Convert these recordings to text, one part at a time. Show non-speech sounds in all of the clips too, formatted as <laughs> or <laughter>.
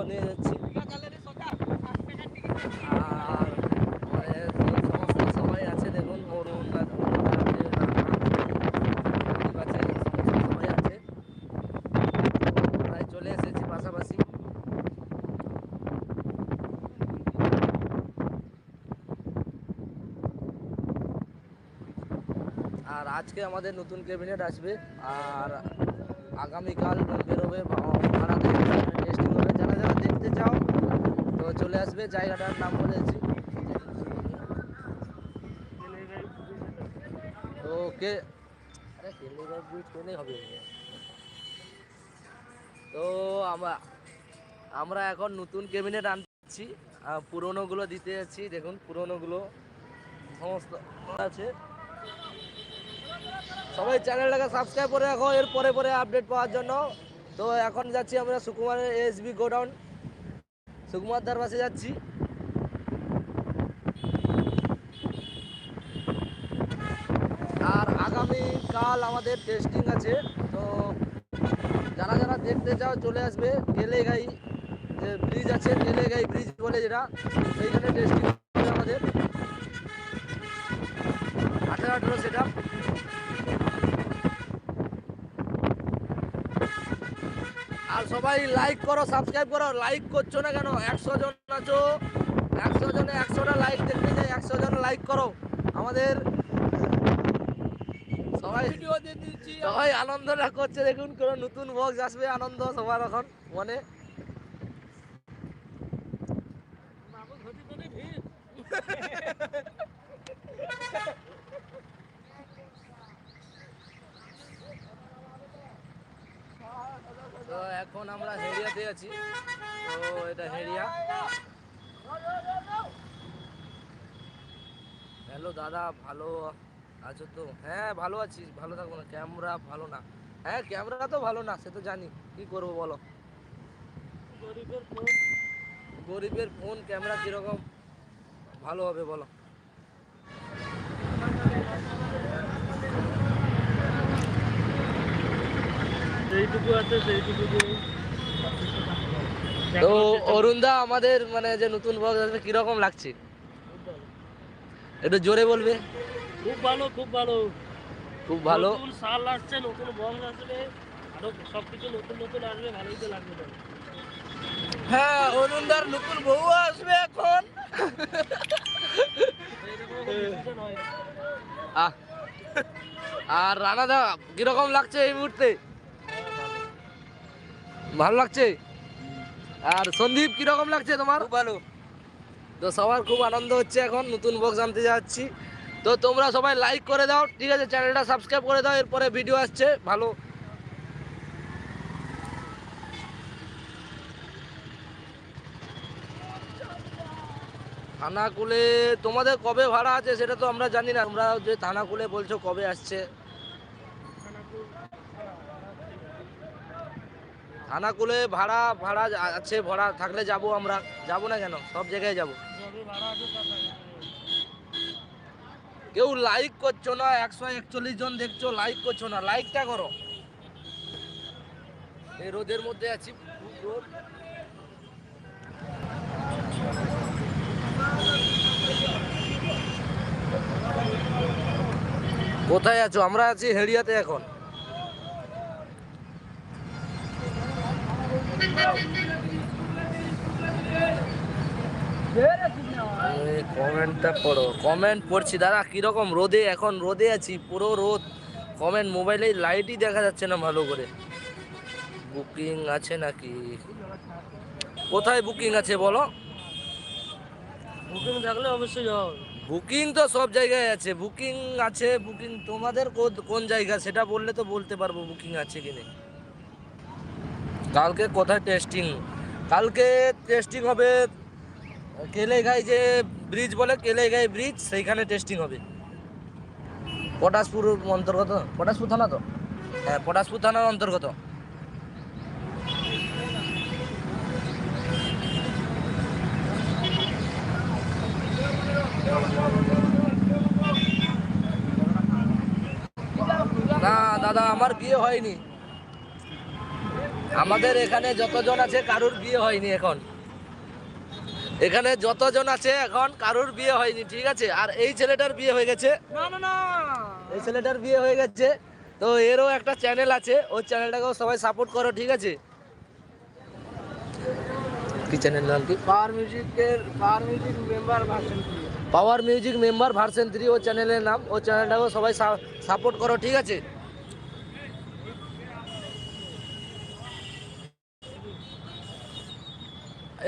আর সবাই আছে দেখুন চলে এসেছি পাশাপাশি আর আজকে আমাদের নতুন ক্যাবিনেট আসবে, আর আগামীকাল বেরোবে ভাড়া টেস্টিং হবে যারা যারা দেখতে চাও, তো চলে আসবে, জায়গাটার নাম বলেছি। তো কে আরে হবে। তো আমরা আমরা এখন নতুন ক্যাবিনেট আনছি পুরোনোগুলো দিতে যাচ্ছি। দেখুন, পুরোনোগুলো সমস্ত আছে। সবাই চ্যানেলটাকে সাবস্ক্রাইব করে রাখো। এর পরে পরে আপডেট পাওয়ার জন্য। তো এখন যাচ্ছি আমরা সুকুমারের এসবি গোডাউন সুকুমার দার পাশে যাচ্ছি। আর আগামী কাল আমাদের টেস্টিং আছে, তো যারা যারা দেখতে চাও চলে আসবে গেলেগাই যে ব্রিজ আছে গেলেগাই ব্রিজ বলে যেটা, সেইখানে টেস্টিং আমাদের। আঠেরো আঠেরো সেটা আর সবাই লাইক করো সাবস্ক্রাইব করো লাইক করছ না কেন? একশো জন আছো। একশো জনে একশোটা লাইক দেখতে চাই একশো জন লাইক করো। আমাদের সবাই সবাই আনন্দটা করছে। দেখুন কোনো নতুন বক্স আসবে আনন্দ সবার এখন মনে। <laughs> এখন আমরা হেরিয়াতে আছি। তো এটা হেরিয়া হ্যালো দাদা ভালো আছো তো? হ্যাঁ ভালো আছি ভালো থাকব না। ক্যামেরা ভালো না। হ্যাঁ ক্যামেরা তো ভালো না সে তো জানি। কি করব বলো? গরিবের ফোন ক্যামেরা কীরকম? ভালো হবে বলো। সেইটুকু আছে সেইটুকু তো অরুণদা আমাদের মানে যে নতুন বক্স আসবে কীরকম লাগছে? একটু জোরে বলবে। খুব ভালো খুব ভালো। খুব ভালো। নতুন সাল আসছে নতুন বক্স আসবে আরও সবকিছু নতুন নতুন আসবে ভালোই তো লাগবে। হ্যাঁ অরুণদার নতুন বউ আসবে এখন। হয়। আর রানাদা কীরকম লাগছে এই মুহূর্তে? ভালো লাগছে? আর সন্দীপ কীরকম লাগছে তোমার? ভালো। তো সবার খুব আনন্দ হচ্ছে এখন নতুন বক্স আনতে যাচ্ছি। তো তোমরা সবাই লাইক করে দাও ঠিক আছে? চ্যানেলটা সাবস্ক্রাইব করে দাও এরপরে ভিডিও আসছে ভালো। থানাকুলে তোমাদের কবে ভাড়া আছে সেটা তো আমরা জানি না। তোমরা যে থানাকুলে বলছো কবে আসছে। থানাকুলে ভাড়া ভাড়া আছে, ভাড়া থাকলে যাব আমরা। যাব না কেন? সব জায়গায় যাব। কেউ লাইক করছ না, একশো একচল্লিশ জন দেখছ লাইক করছ না লাইকটা করো। এই রোদের মধ্যে আছি রোদ। কোথায় আছো? আমরা আছি হেড়িয়াতে এখন। কমেন্টটা পড়ো। কমেন্ট পড়ছি। দাদা কীরকম রোদে? এখন রোদে আছি পুরো রোদ। কমেন্ট মোবাইলে লাইটই দেখা যাচ্ছে না ভালো করে। বুকিং আছে নাকি? কোথায় বুকিং আছে বলো? বুকিং থাকলে অবশ্যই বুকিং তো সব জায়গায় আছে। বুকিং আছে বুকিং তোমাদের কোন জায়গা? সেটা বললে তো বলতে পারব বুকিং আছে কি নেই কালকে কোথায় টেস্টিং কালকে টেস্টিং হবে কেলেঘাই যে ব্রিজ বলে কেলেঘাই ব্রিজ সেইখানে টেস্টিং হবে। পটাশপুর অন্তর্গত? পটাশপুর থানা তো? হ্যাঁ পটাশপুর থানার অন্তর্গত। না দাদা আমার বিয়ে হয়নি। আমাদের এখানে যতজন আছে কারুর বিয়ে হয়নি এখন। এখানে যতজন আছে এখন কারুর বিয়ে হয়নি ঠিক আছে? আর এই ছেলেটার বিয়ে হয়ে গেছে। না না না। এই ছেলেটার বিয়ে হয়ে গেছে। তো এরও একটা চ্যানেল আছে ওই চ্যানেলটাকেও সবাই সাপোর্ট করো ঠিক আছে? কি চ্যানেল নাম কি? পাওয়ার মিউজিকের power music member version power music member version three ও চ্যানেলের নাম। ও চ্যানেলটাকেও সবাই সাপোর্ট করো ঠিক আছে?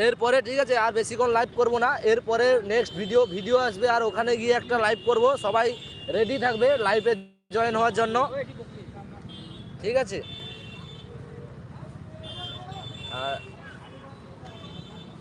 এরপরে ঠিক আছে, আর বেশিক্ষণ লাইভ করব না। এরপরে নেক্সট ভিডিও ভিডিও আসবে, আর ওখানে গিয়ে একটা লাইভ করব। সবাই রেডি থাকবে লাইভে জয়েন হওয়ার জন্য। ঠিক আছে? আর